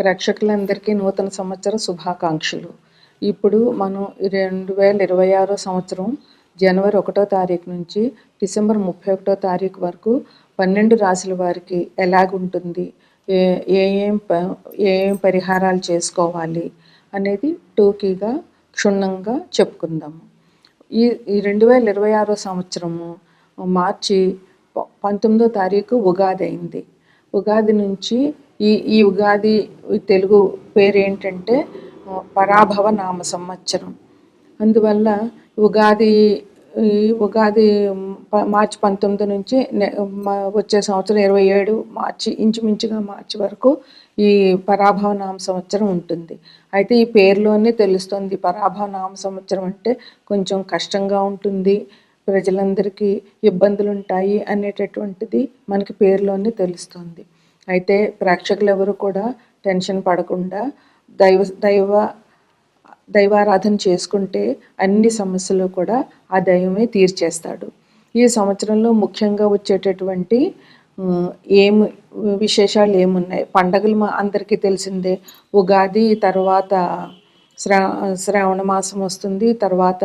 ప్రేక్షకులందరికీ నూతన సంవత్సర శుభాకాంక్షలు. ఇప్పుడు మనం రెండు వేల ఇరవై ఆరో సంవత్సరం జనవరి ఒకటో తారీఖు నుంచి డిసెంబర్ ముప్పై ఒకటో తారీఖు వరకు పన్నెండు రాశుల వారికి ఎలాగుంటుంది? ఏ ఏ ఏం ఏఏం ఏం పరిహారాలు చేసుకోవాలి అనేది టూకీగా క్షుణ్ణంగా చెప్పుకుందాము ఈ ఈ రెండు వేల ఇరవై ఆరో సంవత్సరము మార్చి పంతొమ్మిదో తారీఖు ఉగాది అయింది. ఉగాది నుంచి ఈ ఈ ఉగాది తెలుగు పేరు ఏంటంటే పరాభవ నామ సంవత్సరం. అందువల్ల ఉగాది ఈ ఉగాది ప- మార్చి పంతొమ్మిది నుంచి వచ్చే సంవత్సరం ఇరవై ఏడు మార్చి ఇంచుమించుగా మార్చి వరకు ఈ పరాభవ నామ సంవత్సరం ఉంటుంది. అయితే ఈ పేరులోనే తెలుస్తుంది పరాభవ నామ సంవత్సరం అంటే కొంచెం కష్టంగా ఉంటుంది ప్రజలందరికీ ఇబ్బందులు ఉంటాయి అనేటటువంటిది మనకి పేరులోనే తెలుస్తుంది. అయితే ప్రేక్షకులు ఎవరు కూడా టెన్షన్ పడకుండా దైవ దైవ దైవారాధన చేసుకుంటే అన్ని సమస్యలు కూడా ఆ దైవమే తీర్చేస్తాడు. ఈ సంవత్సరంలో ముఖ్యంగా వచ్చేటటువంటి ఏమి విశేషాలు ఏమున్నాయి? పండగలు మా అందరికీ తెలిసిందే. ఉగాది తర్వాత శ్రా శ్రావణ మాసం వస్తుంది. తర్వాత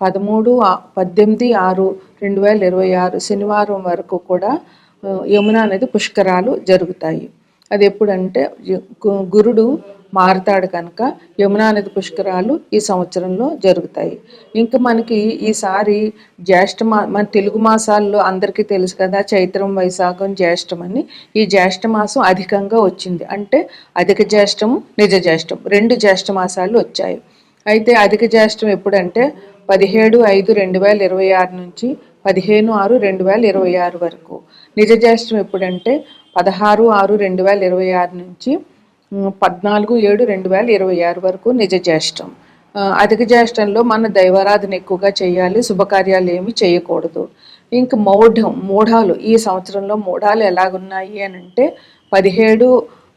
పదమూడు పద్దెనిమిది ఆరు రెండు వేల ఇరవై ఆరు శనివారం వరకు కూడా యమున నది పుష్కరాలు జరుగుతాయి. అది ఎప్పుడంటే గురుడు మారుతాడు కనుక యమునా నది పుష్కరాలు ఈ సంవత్సరంలో జరుగుతాయి. ఇంకా మనకి ఈసారి జ్యేష్ఠ మా మన తెలుగు మాసాల్లో అందరికీ తెలుసు కదా చైత్రం వైశాఖం జ్యేష్ఠం అని. ఈ జ్యేష్ఠ మాసం అధికంగా వచ్చింది. అంటే అధిక జ్యేష్ఠం నిజ జ్యేష్ఠం రెండు జ్యేష్ఠ మాసాలు వచ్చాయి. అయితే అధిక జ్యేష్ఠం ఎప్పుడంటే పదిహేడు ఐదు రెండు వేల ఇరవై ఆరు నుంచి పదిహేను ఆరు రెండు వేల ఇరవై ఆరు వరకు. నిజ జ్యేష్టం ఎప్పుడంటే పదహారు ఆరు రెండు వేల ఇరవై ఆరు నుంచి పద్నాలుగు ఏడు రెండు వేల ఇరవై ఆరు వరకు నిజ జ్యేష్టం అధిక జ్యేష్టంలో మన దైవారాధన ఎక్కువగా చేయాలి శుభకార్యాలు ఏమి చేయకూడదు. ఇంక మౌఢం మూఢాలు ఈ సంవత్సరంలో మూఢాలు ఎలాగున్నాయి అని అంటే పదిహేడు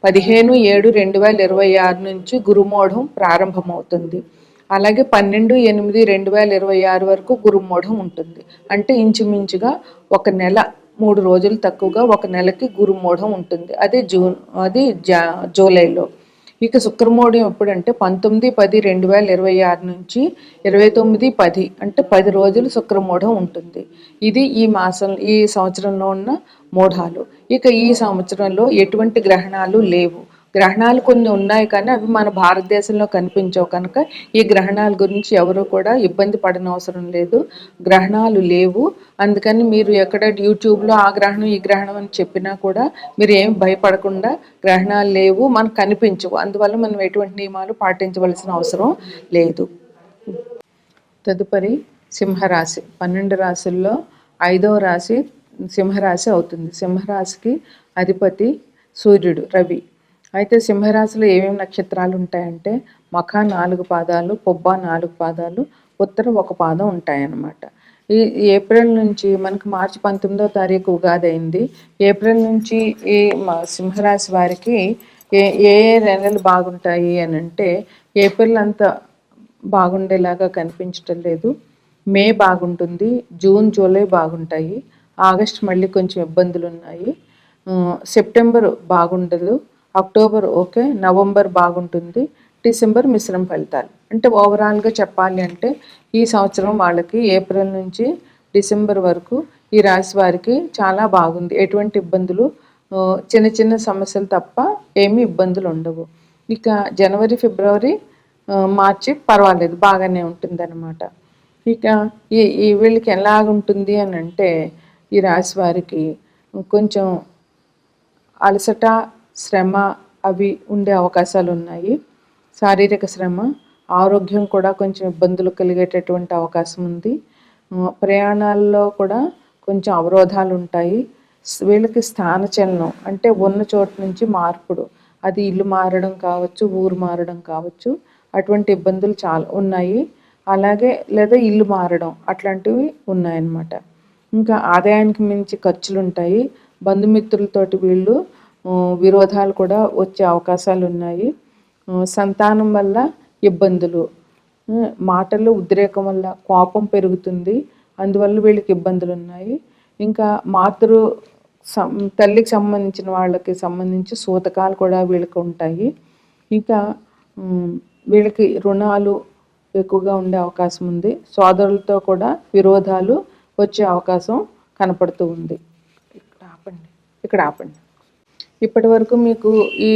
పదిహేను ఏడు రెండు వేల ఇరవై ఆరు నుంచి గురుమూఢం ప్రారంభమవుతుంది. అలాగే పన్నెండు ఎనిమిది రెండు వేల ఇరవై ఆరు వరకు గురుమూఢం ఉంటుంది. అంటే ఇంచుమించుగా ఒక నెల మూడు రోజులు తక్కువగా ఒక నెలకి గురుమూఢం ఉంటుంది. అది జూన్ అది జా జూలైలో. ఇక శుక్రమూఢం ఎప్పుడంటే పంతొమ్మిది పది రెండు వేల ఇరవై ఆరు నుంచి ఇరవై తొమ్మిది పది అంటే పది రోజులు శుక్రమూఢం ఉంటుంది. ఇది ఈ మాసం ఈ సంవత్సరంలో ఉన్న మూఢాలు ఇక ఈ సంవత్సరంలో ఎటువంటి గ్రహణాలు లేవు. గ్రహణాలు కొన్ని ఉన్నాయి కానీ అవి మన భారతదేశంలో కనిపించవు కనుక ఈ గ్రహణాల గురించి ఎవరు కూడా ఇబ్బంది పడనవసరం లేదు. గ్రహణాలు లేవు. అందుకని మీరు ఎక్కడ యూట్యూబ్లో ఆ గ్రహణం ఈ గ్రహణం అని చెప్పినా కూడా మీరు ఏం భయపడకుండా గ్రహణాలు లేవు మనకు కనిపించవు. అందువల్ల మనం ఎటువంటి నియమాలు పాటించవలసిన అవసరం లేదు. తదుపరి సింహరాశి. పన్నెండు రాశుల్లో ఐదవ రాశి సింహరాశి అవుతుంది. సింహరాశికి అధిపతి సూర్యుడు రవి. అయితే సింహరాశిలో ఏమేమి నక్షత్రాలు ఉంటాయంటే మఖ నాలుగు పాదాలు పొబ్బ నాలుగు పాదాలు ఉత్తర ఒక పాదం ఉంటాయన్నమాట. ఈ ఈ ఏప్రిల్ నుంచి మనకు మార్చి పంతొమ్మిదో తారీఖు ఉగాది అయింది ఏప్రిల్ నుంచి ఈ సింహరాశి వారికి ఏ ఏ నెలలు బాగుంటాయి అని అంటే ఏప్రిల్ అంతా బాగుండేలాగా కనిపించటం లేదు. మే బాగుంటుంది జూన్ జూలై బాగుంటాయి ఆగస్ట్ మళ్ళీ కొంచెం ఇబ్బందులు ఉన్నాయి సెప్టెంబర్ బాగుండదు అక్టోబర్ ఓకే నవంబర్ బాగుంటుంది. డిసెంబర్ మిశ్రమ ఫలితాలు. అంటే ఓవరాల్గా చెప్పాలి అంటే ఈ సంవత్సరం వాళ్ళకి ఏప్రిల్ నుంచి డిసెంబర్ వరకు ఈ రాశి వారికి చాలా బాగుంది. ఎటువంటి ఇబ్బందులు చిన్న చిన్న సమస్యలు తప్ప ఏమి ఇబ్బందులు ఉండవు. ఇక జనవరి ఫిబ్రవరి మార్చి పర్వాలేదు బాగానే ఉంటుందన్నమాట. ఇక ఈ ఈ వీళ్ళకి ఎలాగుంటుంది అని అంటే ఈ రాశి వారికి కొంచెం అలసట శ్రమ అవి ఉండే అవకాశాలు ఉన్నాయి శారీరక శ్రమ ఆరోగ్యం కూడా కొంచెం ఇబ్బందులు కలిగేటటువంటి అవకాశం ఉంది. ప్రయాణాల్లో కూడా కొంచెం అవరోధాలు ఉంటాయి వీళ్ళకి స్థానచలనం అంటే ఉన్న చోటు నుంచి మార్పుడు. అది ఇల్లు మారడం కావచ్చు ఊరు మారడం కావచ్చు అటువంటి ఇబ్బందులు చాలా ఉన్నాయి. అలాగే లేదా ఇల్లు మారడం అట్లాంటివి ఉన్నాయన్నమాట. ఇంకా ఆదాయానికి మించి ఖర్చులు ఉంటాయి బంధుమిత్రులతోటి వీళ్ళు విరోధాలు కూడా వచ్చే అవకాశాలు ఉన్నాయి సంతానం వల్ల ఇబ్బందులు. ఆ, మాటల్లో ఉద్రేకం వల్ల కోపం పెరుగుతుంది. అందువల్ల వీళ్ళకి ఇబ్బందులు ఉన్నాయి ఇంకా మాతృ తల్లికి సంబంధించిన వాళ్ళకి సంబంధించి సూతకాలు కూడా వీళ్ళకి ఉంటాయి. ఇంకా వీళ్ళకి రుణాలు ఎక్కువగా ఉండే అవకాశం ఉంది. సోదరులతో కూడా విరోధాలు వచ్చే అవకాశం కనపడుతూ ఉంది. ఇక్కడ ఆపండి. ఇక్కడ ఆపండి. ఇప్పటి వరకు మీకు ఈ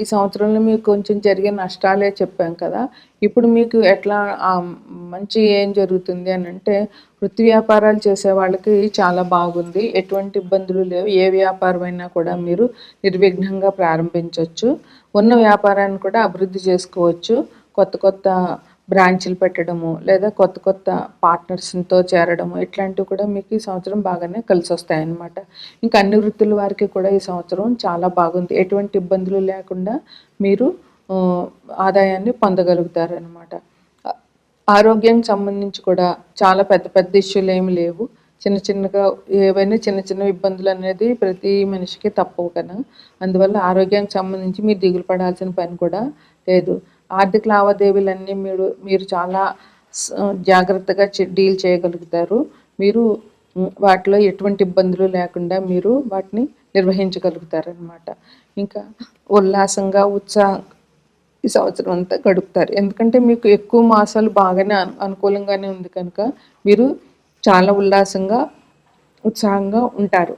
ఈ సంవత్సరంలో మీకు కొంచెం జరిగే నష్టాలే చెప్పాం కదా. ఇప్పుడు మీకు ఎట్లా మంచి ఏం జరుగుతుంది అని అంటే వృత్తి వ్యాపారాలు చేసే వాళ్ళకి చాలా బాగుంది. ఎటువంటి ఇబ్బందులు లేవు. ఏ వ్యాపారం అయినా కూడా మీరు నిర్విఘ్నంగా ప్రారంభించవచ్చు ఉన్న వ్యాపారాన్ని కూడా అభివృద్ధి చేసుకోవచ్చు. కొత్త కొత్త బ్రాంచ్లు పెట్టడము లేదా కొత్త కొత్త పార్ట్నర్స్తో చేరడము ఇట్లాంటివి కూడా మీకు ఈ సంవత్సరం బాగానే కలిసి వస్తాయి అన్నమాట ఇంకా అన్ని వృత్తుల వారికి కూడా ఈ సంవత్సరం చాలా బాగుంది. ఎటువంటి ఇబ్బందులు లేకుండా మీరు ఆదాయాన్ని పొందగలుగుతారనమాట ఆరోగ్యానికి సంబంధించి కూడా చాలా పెద్ద పెద్ద ఇష్యూలు ఏమి లేవు. చిన్న చిన్నగా ఏవైనా చిన్న చిన్న ఇబ్బందులు అనేది ప్రతి మనిషికి తప్పవు కదా. అందువల్ల ఆరోగ్యానికి సంబంధించి మీరు దిగులు పడాల్సిన పని కూడా లేదు. ఆర్థిక లావాదేవీలన్నీ మీరు మీరు చాలా జాగ్రత్తగా డీల్ చేయగలుగుతారు. మీరు వాటిలో ఎటువంటి ఇబ్బందులు లేకుండా మీరు వాటిని నిర్వహించగలుగుతారనమాట ఇంకా ఉల్లాసంగా ఉత్సాహం ఈ సంవత్సరం అంతా గడుపుతారు. ఎందుకంటే మీకు ఎక్కువ మాసాలు బాగానే అనుకూలంగానే ఉంది కనుక మీరు చాలా ఉల్లాసంగా ఉత్సాహంగా ఉంటారు.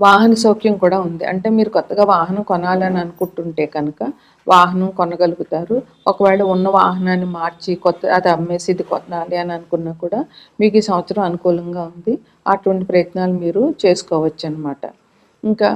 వాహన సౌఖ్యం కూడా ఉంది. అంటే మీరు కొత్తగా వాహనం కొనాలని అనుకుంటుంటే కనుక వాహనం కొనగలుగుతారు. ఒకవేళ ఉన్న వాహనాన్ని మార్చి కొత్త అది అమ్మేసి ఇది కొనాలి అని అనుకున్నా కూడా మీకు ఈ సంవత్సరం అనుకూలంగా ఉంది. అటువంటి ప్రయత్నాలు మీరు చేసుకోవచ్చు అనమాట ఇంకా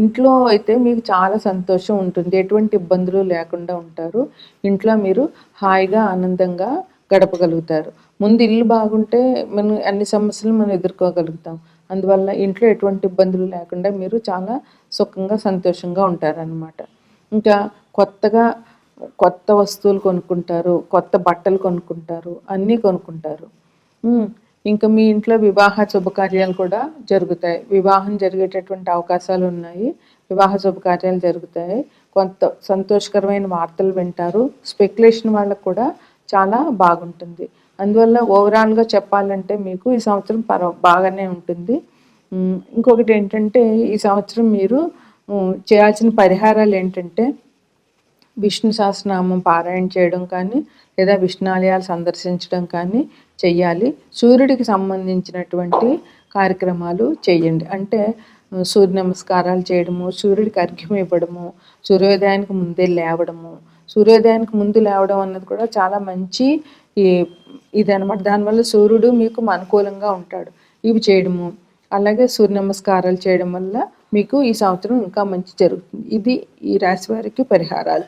ఇంట్లో అయితే మీకు చాలా సంతోషం ఉంటుంది. ఎటువంటి ఇబ్బందులు లేకుండా ఉంటారు. ఇంట్లో మీరు హాయిగా ఆనందంగా గడపగలుగుతారు. ముందు ఇల్లు బాగుంటే మనం అన్ని సమస్యలు మనం ఎదుర్కోగలుగుతాం. అందువల్ల ఇంట్లో ఎటువంటి ఇబ్బందులు లేకుండా మీరు చాలా సుఖంగా సంతోషంగా ఉంటారనమాట ఇంకా కొత్తగా కొత్త వస్తువులు కొనుక్కుంటారు కొత్త బట్టలు కొనుక్కుంటారు అన్నీ కొనుక్కుంటారు. ఇంకా మీ ఇంట్లో వివాహ శుభకార్యాలు కూడా జరుగుతాయి. వివాహం జరిగేటటువంటి అవకాశాలు ఉన్నాయి. వివాహ శుభకార్యాలు జరుగుతాయి. కొంత సంతోషకరమైన వార్తలు వింటారు. స్పెక్యులేషన్ వాళ్ళకు కూడా చాలా బాగుంటుంది. అందువల్ల ఓవరాల్గా చెప్పాలంటే మీకు ఈ సంవత్సరం పర బాగానే ఉంటుంది. ఇంకొకటి ఏంటంటే ఈ సంవత్సరం మీరు చేయాల్సిన పరిహారాలు ఏంటంటే విష్ణు సహస్రనామం పారాయణ చేయడం కానీ లేదా విష్ణాలయాలు సందర్శించడం కానీ చెయ్యాలి. సూర్యుడికి సంబంధించినటువంటి కార్యక్రమాలు చేయండి అంటే సూర్య నమస్కారాలు చేయడము సూర్యుడికి అర్ఘ్యం ఇవ్వడము సూర్యోదయానికి ముందే లేవడము. సూర్యోదయానికి ముందు లేవడం అన్నది కూడా చాలా మంచి ఈ ఇదనమాట దానివల్ల సూర్యుడు మీకు అనుకూలంగా ఉంటాడు. ఇవి చేయడము అలాగే సూర్య నమస్కారాలు చేయడం వల్ల మీకు ఈ సంవత్సరం ఇంకా మంచి జరుగుతుంది. ఇది ఈ రాశి వారికి పరిహారాలు.